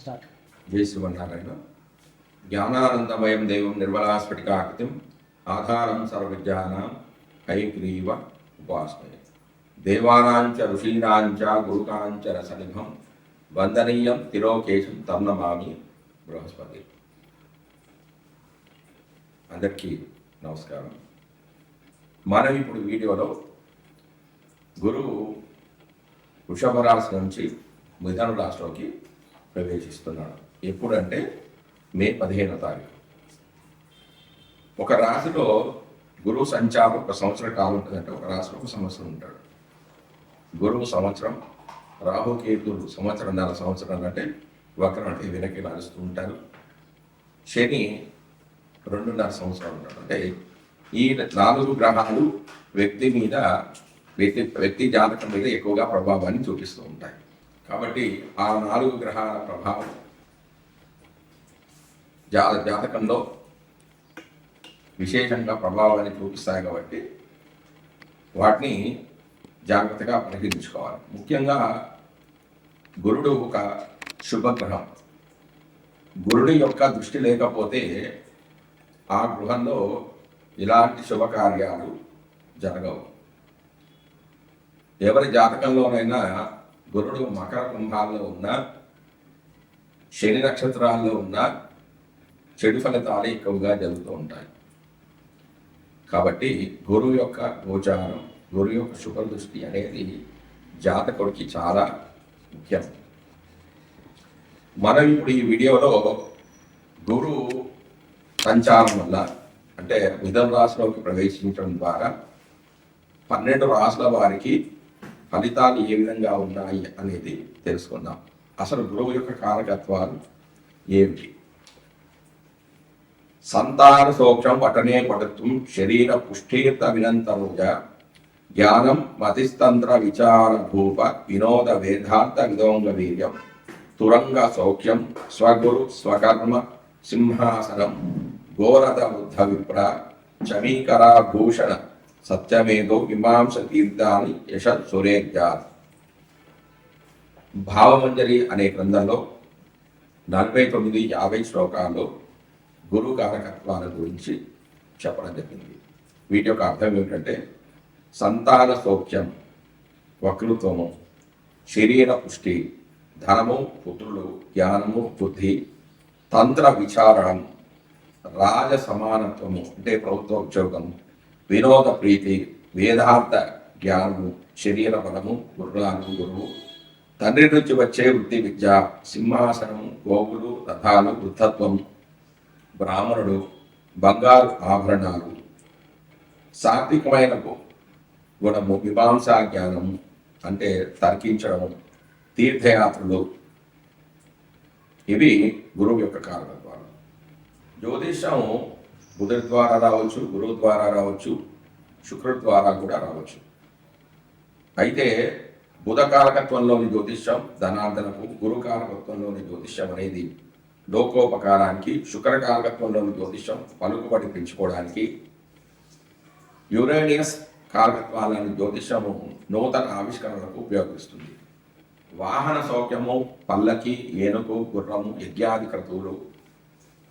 Start జై శ్రీమన్నారాయణ. జ్ఞానానందమయం దేవం నిర్మలాస్ఫటికాకృతిం ఆధారం సర్వజ్ఞానం కైగ్రీవ ఉపాసనయ. దేవానాంచ ఋషీణాంచ గురుకాంచ రసనిభం వందనీయం తిరోకేశం తన్నమామి బృహస్పతి. అందరికీ నమస్కారం. మనం ఇప్పుడు వీడియోలో గురువు వృషభ రాశి నుంచి మిథున రాశిలోకి ప్రవేశిస్తున్నాడు. ఎప్పుడంటే మే పదిహేనో తారీఖు. ఒక రాశిలో గురువు సంచారం ఒక సంవత్సరం కాలం ఉంటుందంటే ఒక రాశిలో ఒక సంవత్సరం ఉంటాడు. గురువు సంవత్సరం రాహుకేతులు సంవత్సరం నెల సంవత్సరాలు అంటే వక్రం అంటే వెనక్కి నడుస్తూ ఉంటారు. శని రెండున్నర సంవత్సరాలు ఉంటాడు. అంటే ఈ నాలుగు గ్రహాలు వ్యక్తి మీద వ్యక్తి వ్యక్తి జాతకం మీద ఎక్కువగా ప్రభావాన్ని చూపిస్తూ ఉంటాయి. కాబట్టి ఆ నాలుగు గ్రహాల ప్రభావం జా జాతకంలో విశేషంగా ప్రభావాన్ని చూపిస్తాయి కాబట్టి వాటిని జాగ్రత్తగా పరిగణించుకోవాలి ముఖ్యంగా గురుడు ఒక శుభగ్రహం. గురుడి యొక్క దృష్టి లేకపోతే ఆ గృహంలో ఇలాంటి శుభకార్యాలు జరగవు. ఎవరి జాతకంలోనైనా గురుడు మకర కుంభాల్లో ఉన్నా శని నక్షత్రాల్లో ఉన్నా చెడు ఫలితాలు ఎక్కువగా జరుగుతూ ఉంటాయి. కాబట్టి గురువు యొక్క గోచారం గురువు యొక్క శుభ దృష్టి అనేది జాతకుడికి చాలా ముఖ్యం. మనం ఇప్పుడు ఈ వీడియోలో గురువు సంచారం వల్ల అంటే మిథున రాశిలోకి ప్రవేశించడం ద్వారా పన్నెండు రాసుల వారికి ఫలితాలు ఏ విధంగా ఉన్నాయి అనేది తెలుసుకుందాం. అసలు గురువు యొక్క కారకత్వాలు ఏమిటి? సంతాన సోక్షం పఠనే పఠిత్వం శరీర పుష్టీర్త వినంతముగా జ్ఞానం మతిస్తంత్ర విచారభూప వినోద వేదాంత విదోంగ వీర్యం తురంగ సౌఖ్యం స్వగురు స్వకర్మ సింహాసనం గోరథ బుద్ధ విప్ర చమీకర భూషణ సత్యమేదో మీమాంస తీర్థాని యశ సురేర్జాత్ భావమంజరి అనే గ్రంథంలో నలభై తొమ్మిది యాభై శ్లోకాల్లో గురు కారకత్వాల గురించి చెప్పడం జరిగింది. వీటి యొక్క అర్థం ఏమిటంటే సంతాన సౌఖ్యం వక్తృత్వము శరీర పుష్టి ధనము పుత్రులు జ్ఞానము బుద్ధి తంత్ర విచారణం రాజ సమానత్వము అంటే ప్రభుత్వ ఉద్యోగం వినోద ప్రీతి వేదాంత జ్ఞానము శరీర బలము గుర్రాలు గురువు. తండ్రి నుంచి వచ్చే వృత్తి విద్య సింహాసనం గోవులు రథాలు వృద్ధత్వం బ్రాహ్మణుడు బంగారు ఆభరణాలు సాత్వికమైన గుణము మీమాంసా జ్ఞానము అంటే తర్కించడము తీర్థయాత్రలు. ఇవి గురువు యొక్క కారకత్వాలు జ్యోతిషం బుధుడి ద్వారా రావచ్చు గురువు ద్వారా రావచ్చు శుక్రుడి ద్వారా కూడా రావచ్చు. అయితే బుధ కారకత్వంలోని జ్యోతిష్యం ధనార్దనకు గురు కారకత్వంలోని జ్యోతిష్యం అనేది లోకోపకారానికి శుక్ర కారకత్వంలోని జ్యోతిష్యం పలుకుబడి పెంచుకోవడానికి యురేనియస్ కారకత్వాలను జ్యోతిష్యము నూతన ఆవిష్కరణలకు ఉపయోగిస్తుంది. వాహన సౌఖ్యము పల్లకి ఏనుగు గుర్రము యజ్ఞాది క్రతువులు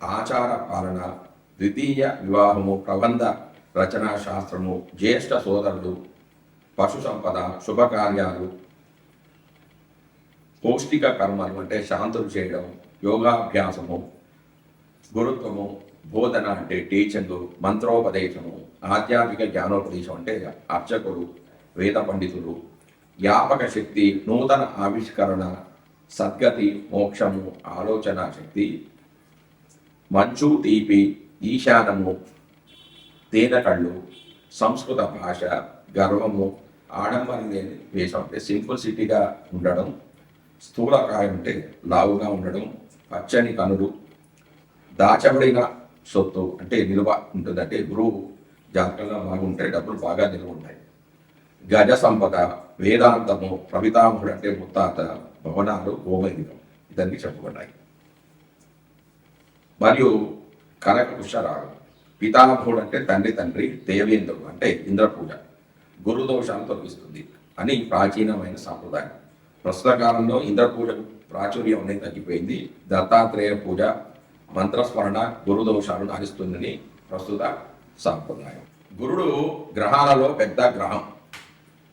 ఆచార పాలన ద్వితీయ వివాహము ప్రబంధ రచనా శాస్త్రము జ్యేష్ఠ సోదరులు పశు సంపద శుభకార్యాలు పౌష్టిక కర్మలు అంటే శాంతులు చేయడం యోగాభ్యాసము గురుత్వము బోధన అంటే టీచింగ్ మంత్రోపదేశము ఆధ్యాత్మిక జ్ఞానోపదేశం అంటే అర్చకులు వేద పండితులు జ్ఞాపక శక్తి నూతన ఆవిష్కరణ సద్గతి మోక్షము ఆలోచన శక్తి మంచు తీపి ఈశానము తేనకళ్ళు సంస్కృత భాష గర్వము ఆడంబరం లేని వేషం అంటే సింపుల్ సిటీగా ఉండడం స్థూలకాయ అంటే లావుగా ఉండడం పచ్చని కనులు దాచబడిన సొత్తు అంటే నిల్వ ఉంటుంది. అంటే గురువు జాతకంలో బాగుంటాయి డబ్బులు బాగా నిల్వ ఉంటాయి. గజ సంపద వేదాంతము ప్రవితాముడు అంటే ముత్తాత భవనాలు గోవైదికం ఇదన్నీ చెప్పబడ్డాయి మరియు కనక పుష్యరాగం పితామహుడు అంటే తండ్రి తండ్రి దేవేంద్రుడు అంటే ఇంద్రపూజ. గురుదోషాన్ని గురు తొలగిస్తుంది అని ప్రాచీనమైన సాంప్రదాయం. ప్రస్తుత కాలంలో ఇంద్రపూజ ప్రాచుర్యం అనేది తగ్గిపోయింది. దత్తాత్రేయ పూజ మంత్రస్మరణ గురు దోషాలను హరిస్తుందని ప్రస్తుత సాంప్రదాయం. గురుడు గ్రహాలలో పెద్ద గ్రహం.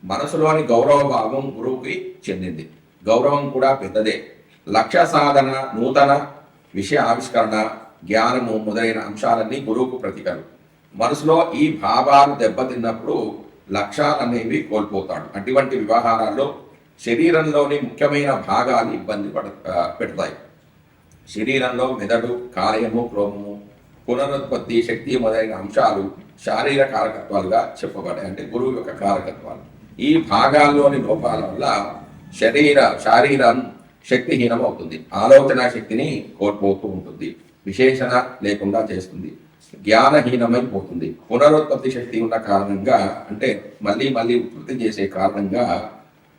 మనసులోని గౌరవ భావం గురువుకి చెందింది. గౌరవం కూడా పెద్దదే. లక్ష్య సాధన నూతన విషయ ఆవిష్కరణ జ్ఞానము మొదలైన అంశాలన్నీ గురువుకు ప్రతికలు. మనసులో ఈ భావాలు దెబ్బతిన్నప్పుడు లక్ష్యాలు అనేవి కోల్పోతాడు. అటువంటి వ్యవహారాల్లో శరీరంలోని ముఖ్యమైన భాగాలు ఇబ్బంది పడ పెడతాయి. శరీరంలో మెదడు కాయము క్రోమము పునరుత్పత్తి శక్తి మొదలైన అంశాలు శారీర కారకత్వాలుగా చెప్పబడాయి అంటే గురువు యొక్క కారకత్వాలు. ఈ భాగాల్లోని లోపాల వల్ల శరీర శారీరం శక్తిహీనం అవుతుంది ఆలోచన శక్తిని కోల్పోతూ ఉంటుంది. విశేషణ లేకుండా చేస్తుంది. జ్ఞానహీనమైపోతుంది. పునరుత్పత్తి శక్తి ఉన్న కారణంగా అంటే మళ్ళీ మళ్ళీ ఉత్పత్తి చేసే కారణంగా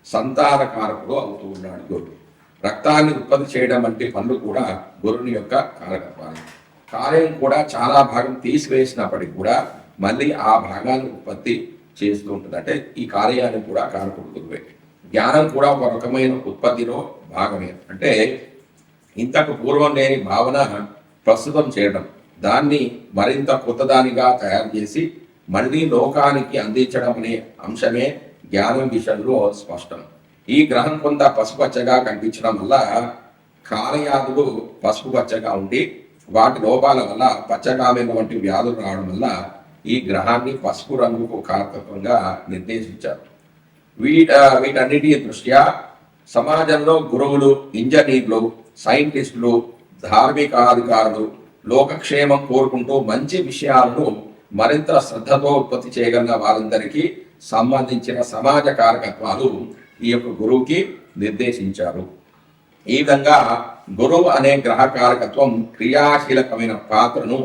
సంతానకారకుడు అవుతూ ఉన్నాడు గురువు. రక్తాన్ని ఉత్పత్తి చేయడం వంటి పనులు కూడా గురుని యొక్క కారకత్వాలు. కార్యం కూడా చాలా భాగం తీసివేసినప్పటికీ కూడా మళ్ళీ ఆ భాగాన్ని ఉత్పత్తి చేస్తూ ఉంటుంది. అంటే ఈ కార్యాన్ని కూడా కారకుడు గురువే. జ్ఞానం కూడా ఒక రకమైన ఉత్పత్తిలో భాగమే. అంటే ఇంతకు పూర్వం లేని భావన ప్రస్తుతం చేయడం. దాన్ని మరింత కొత్తదానిగా తయారు చేసి మళ్ళీ లోకానికి అందించడం అనే అంశమే జ్ఞానం విషయంలో స్పష్టం. ఈ గ్రహం కొంత పసుపచ్చగా కనిపించడం వల్ల కాలయాదులు పసుపు పచ్చగా ఉండి వాటి లోపాల వల్ల పచ్చకామెల వంటి వ్యాధులు రావడం వల్ల ఈ గ్రహాన్ని పసుపు రంగుకు కారకత్వంగా నిర్దేశించారు. వీట వీటన్నిటి దృష్ట్యా సమాజంలో గురువులు ఇంజనీర్లు సైంటిస్టులు ధార్మికాధికారులు లోకక్షేమం కోరుకుంటూ మంచి విషయాలను మరింత శ్రద్ధతో ఉత్పత్తి చేయగలిగిన వారందరికీ సంబంధించిన సమాజ కారకత్వాలు ఈ యొక్క గురువుకి నిర్దేశించారు. ఈ విధంగా గురువు అనే గ్రహ కారకత్వం క్రియాశీలకమైన పాత్రను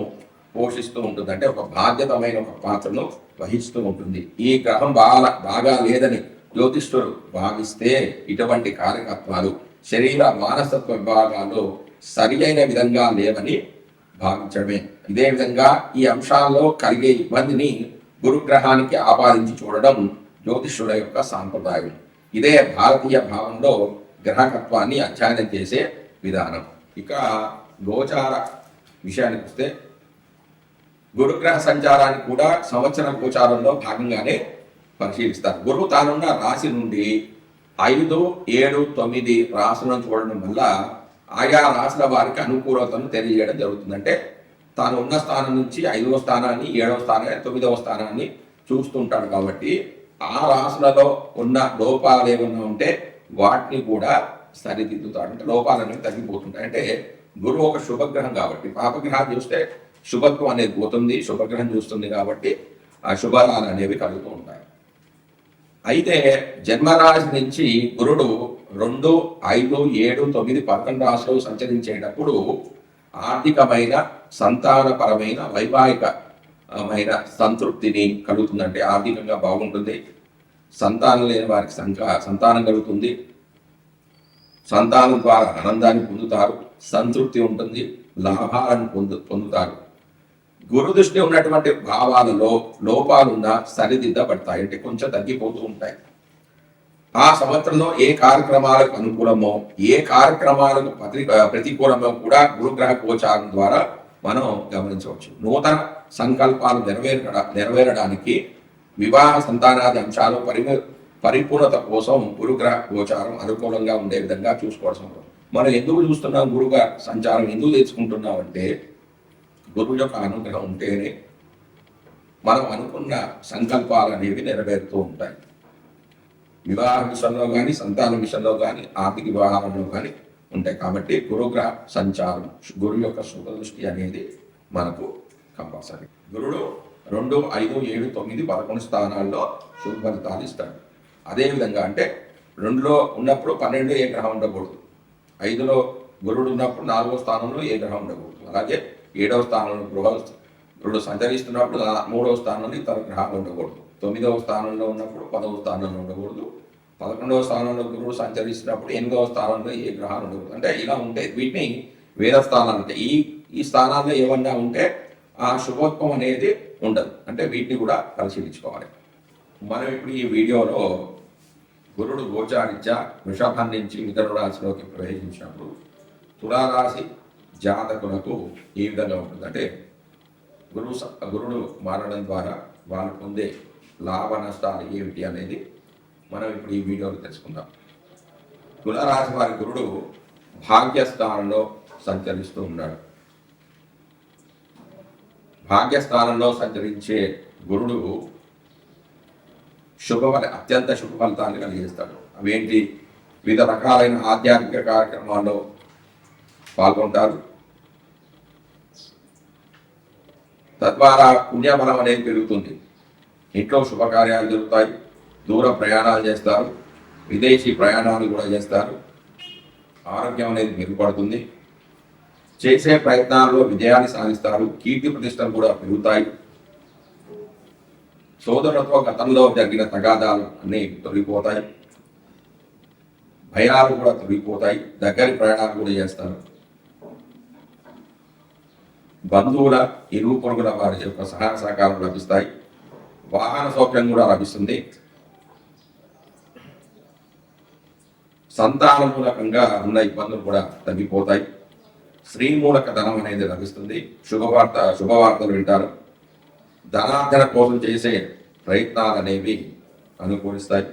పోషిస్తూ ఉంటుంది. అంటే ఒక బాధ్యతమైన ఒక పాత్రను వహిస్తూ ఉంటుంది. ఈ గ్రహం బాగా బాగా లేదని జ్యోతిష్ఠుడు భావిస్తే ఇటువంటి కారకత్వాలు శరీర మానసత్వ విభాగాల్లో సరి అయిన విధంగా లేవని భావించడమే. ఇదే విధంగా ఈ అంశాల్లో కలిగే ఇబ్బందిని గురుగ్రహానికి ఆపాదించి చూడడం జ్యోతిష్యుల యొక్క సాంప్రదాయం. ఇదే భారతీయ భావంలో గ్రహకత్వాన్ని అధ్యయనం చేసే విధానం. ఇక గోచార విషయానికి వస్తే గురుగ్రహ సంచారాన్ని కూడా సంవత్సరం గోచారంలో భాగంగానే పరిశీలిస్తారు. గురువు తానున్న రాశి నుండి ఐదు ఏడు తొమ్మిది రాసులను చూడడం వల్ల ఆయా రాశుల వారికి అనుకూలతను తెలియజేయడం జరుగుతుంది. అంటే తాను ఉన్న స్థానం నుంచి ఐదవ స్థానాన్ని ఏడవ స్థానాన్ని తొమ్మిదవ స్థానాన్ని చూస్తుంటాడు కాబట్టి ఆ రాసులలో ఉన్న లోపాలు ఏమన్నా ఉంటే వాటిని కూడా సరిదిద్దుతాడు. అంటే లోపాలు అనేవి తగ్గిపోతుంటాయి. అంటే గురువు ఒక శుభగ్రహం కాబట్టి పాపగ్రహం చూస్తే శుభత్వం అనేది పోతుంది శుభగ్రహం చూస్తుంది కాబట్టి ఆ శుభాలు అనేవి కలుగుతూ ఉంటాయి. అయితే జన్మరాశి నుంచి గురుడు రెండు ఐదు ఏడు తొమ్మిది పదకొండు రాశులు సంచరించేటప్పుడు ఆర్థికమైన సంతానపరమైన వైవాహికమైన సంతృప్తిని కలుగుతుందంటే ఆర్థికంగా బాగుంటుంది. సంతానం లేని వారికి సంక సంతానం కలుగుతుంది. సంతానం ద్వారా ఆనందాన్ని పొందుతారు సంతృప్తి ఉంటుంది లాభాలను పొందు పొందుతారు. గురు దృష్టి ఉన్నటువంటి భావాలలో లోపాలున్నా సరిదిద్దబడతాయి అంటే కొంచెం తగ్గిపోతూ ఉంటాయి. ఆ సంవత్సరంలో ఏ కార్యక్రమాలకు అనుకూలమో ఏ కార్యక్రమాలకు ప్రతి ప్రతికూలమో కూడా గురుగ్రహ గోచారం ద్వారా మనం గమనించవచ్చు. నూతన సంకల్పాలు నెరవేర నెరవేరడానికి వివాహ సంతానాది అంశాలు పరిమి పరిపూర్ణత కోసం గురుగ్రహ గోచారం అనుకూలంగా ఉండే విధంగా చూసుకోవాల్సిన మనం ఎందుకు చూస్తున్నాం గురుగా సంచారం? ఎందుకు తెచ్చుకుంటున్నాం అంటే గురువు యొక్క అనుగ్రహం ఉంటేనే మనం అనుకున్న సంకల్పాలు అనేవి నెరవేరుతూ ఉంటాయి. వివాహ విషయంలో కానీ సంతాన విషయంలో కానీ ఆర్థిక వివాహంలో కానీ ఉంటాయి. కాబట్టి గురుగ్రహ సంచారం గురువు యొక్క శుభ దృష్టి అనేది మనకు కంపల్సరీ. గురుడు రెండు ఐదు ఏడు తొమ్మిది పదకొండు స్థానాల్లో శుభ ఫలితాలు ఇస్తాడు. అదేవిధంగా అంటే రెండులో ఉన్నప్పుడు పన్నెండు ఏ గ్రహం ఉండకూడదు. ఐదులో గురుడు ఉన్నప్పుడు నాలుగో స్థానంలో ఏ గ్రహం ఉండకూడదు. అలాగే ఏడవ స్థానంలో గృహ గురుడు సంచరిస్తున్నప్పుడు మూడవ స్థానంలో ఇతర గ్రహాలు ఉండకూడదు. తొమ్మిదవ స్థానంలో ఉన్నప్పుడు పదవ స్థానంలో ఉండకూడదు. పదకొండవ స్థానంలో గురువు సంచరిస్తున్నప్పుడు ఎనిమిదవ స్థానంలో ఏ గ్రహాలు ఉండకూడదు. అంటే ఇలా ఉంటాయి వీటిని వేద స్థానాలు అంటే ఈ ఈ స్థానాల్లో ఏమన్నా ఉంటే ఆ శుభత్వం అనేది ఉండదు. అంటే వీటిని కూడా పరిశీలించుకోవాలి. మనం ఇప్పుడు ఈ వీడియోలో గురుడు గోచారిత్య వృషభం నుంచి మిథున రాశిలోకి ప్రవేశించినప్పుడు తులారాశి జాతకులకు ఏ విధంగా ఉంటుంది? అంటే గురువు స- గురుడు మారడం ద్వారా వాళ్ళు పొందే లాభ నష్టాలు ఏమిటి అనేది మనం ఇప్పుడు ఈ వీడియోలో తెలుసుకుందాం. తులరాశి వారి గురుడు భాగ్యస్థానంలో సంచరిస్తూ ఉన్నాడు. భాగ్యస్థానంలో సంచరించే గురుడు శుభఫల అత్యంత శుభ ఫలితాన్ని కలిగిస్తాడు. అవేంటి? వివిధ రకాలైన ఆధ్యాత్మిక కార్యక్రమాల్లో పాల్గొంటారు తద్వారా పుణ్యబలం అనేది పెరుగుతుంది. ఇంట్లో శుభకార్యాలు జరుగుతాయి దూర ప్రయాణాలు చేస్తారు విదేశీ ప్రయాణాలు కూడా చేస్తారు. ఆరోగ్యం అనేది మెరుగుపడుతుంది. చేసే ప్రయత్నాల్లో విజయాన్ని సాధిస్తారు. కీర్తి ప్రతిష్టలు కూడా పెరుగుతాయి. సోదరులతో గతంలో జరిగిన తగాదాలు అన్నీ తొలగిపోతాయి. భయాలు కూడా తొలగిపోతాయి. దగ్గరి ప్రయాణాలు కూడా చేస్తారు. బంధువుల ఇరువు పొరుగుల వారి యొక్క సహాయ సహకారం లభిస్తాయి. వాహన సౌఖ్యం కూడా లభిస్తుంది. సంతాన మూలకంగా ఉన్న ఇబ్బందులు కూడా తగ్గిపోతాయి. స్త్రీ మూలక ధనం అనేది లభిస్తుంది. శుభవార్త శుభవార్తలు వింటారు. ధనార్జన కోసం చేసే ప్రయత్నాలు అనేవి అనుకూలిస్తాయి.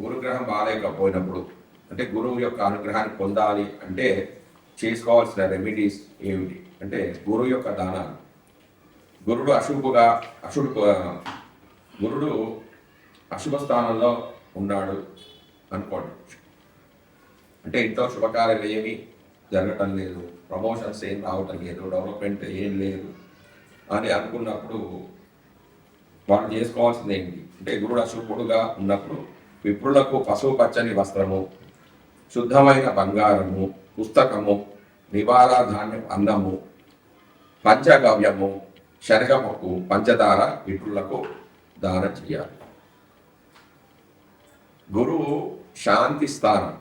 గురుగ్రహం బాగాలేకపోయినప్పుడు అంటే గురువు యొక్క అనుగ్రహాన్ని పొందాలి అంటే చేసుకోవాల్సిన రెమెడీస్ ఏమిటి? అంటే గురువు యొక్క దానాలు. గురుడు అశుభగా అశుభ గురుడు అశుభ స్థానంలో ఉన్నాడు అనుకోండి. అంటే ఇంట్లో శుభకార్యాలు ఏమి జరగటం లేదు ప్రమోషన్స్ ఏం రావటం లేదు డెవలప్మెంట్ ఏం లేదు అని అనుకున్నప్పుడు వాళ్ళు చేసుకోవాల్సింది ఏంటి అంటే గురుడు అశుభుడుగా ఉన్నప్పుడు విప్రులకు పశువు పచ్చని వస్త్రము శుద్ధమైన బంగారము పుస్తకము నివార ధాన్యం అన్నము పంచగవ్యము శనగపప్పు పంచదార విప్రులకు దాన చేయాలి. గురువు శాంతి స్థానం.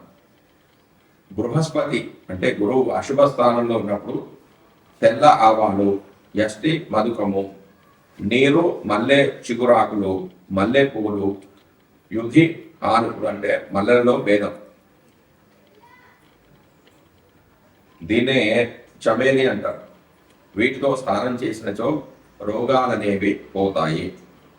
బృహస్పతి అంటే గురువు అశుభ స్థానంలో ఉన్నప్పుడు తెల్ల ఆవాలు ఎస్టి మధుకము నీరు మల్లె చిగురాకులు మల్లె పువ్వులు యుధి ఆనుకులు అంటే మల్లెలలో భేదం. దీన్నే చమేలి అంటారు. వీటితో స్నానం చేసినచో రోగాలనేవి పోతాయి.